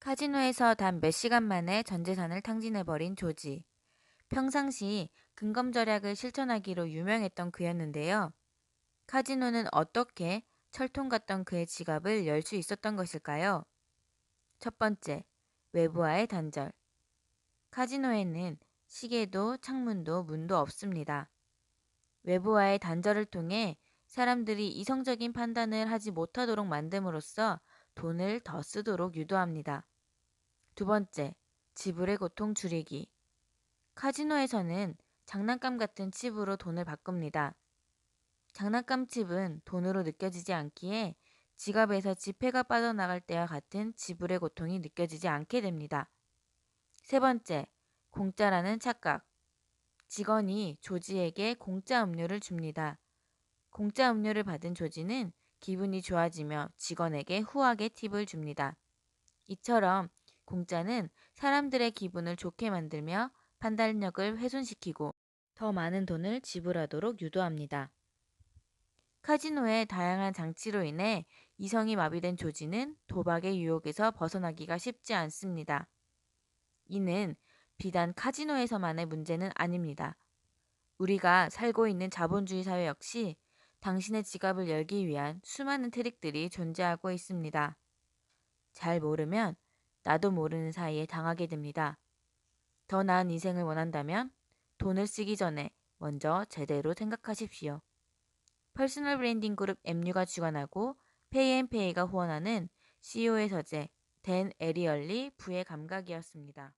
카지노에서 단 몇 시간 만에 전 재산을 탕진해버린 조지. 평상시 근검절약을 실천하기로 유명했던 그였는데요. 카지노는 어떻게 철통 같던 그의 지갑을 열 수 있었던 것일까요? 첫 번째, 외부와의 단절. 카지노에는 시계도 창문도 문도 없습니다. 외부와의 단절을 통해 사람들이 이성적인 판단을 하지 못하도록 만듦으로써 돈을 더 쓰도록 유도합니다. 두 번째, 지불의 고통 줄이기. 카지노에서는 장난감 같은 칩으로 돈을 바꿉니다. 장난감 칩은 돈으로 느껴지지 않기에 지갑에서 지폐가 빠져나갈 때와 같은 지불의 고통이 느껴지지 않게 됩니다. 세 번째, 공짜라는 착각. 직원이 조지에게 공짜 음료를 줍니다. 공짜 음료를 받은 조지는 기분이 좋아지며 직원에게 후하게 팁을 줍니다. 이처럼 공짜는 사람들의 기분을 좋게 만들며 판단력을 훼손시키고 더 많은 돈을 지불하도록 유도합니다. 카지노의 다양한 장치로 인해 이성이 마비된 조지는 도박의 유혹에서 벗어나기가 쉽지 않습니다. 이는 비단 카지노에서만의 문제는 아닙니다. 우리가 살고 있는 자본주의 사회 역시 당신의 지갑을 열기 위한 수많은 트릭들이 존재하고 있습니다. 잘 모르면 나도 모르는 사이에 당하게 됩니다. 더 나은 인생을 원한다면 돈을 쓰기 전에 먼저 제대로 생각하십시오. 퍼스널 브랜딩 그룹 MU가 주관하고 페이앤페이가 후원하는 CEO의 서재 댄 에리얼리 부의 감각이었습니다.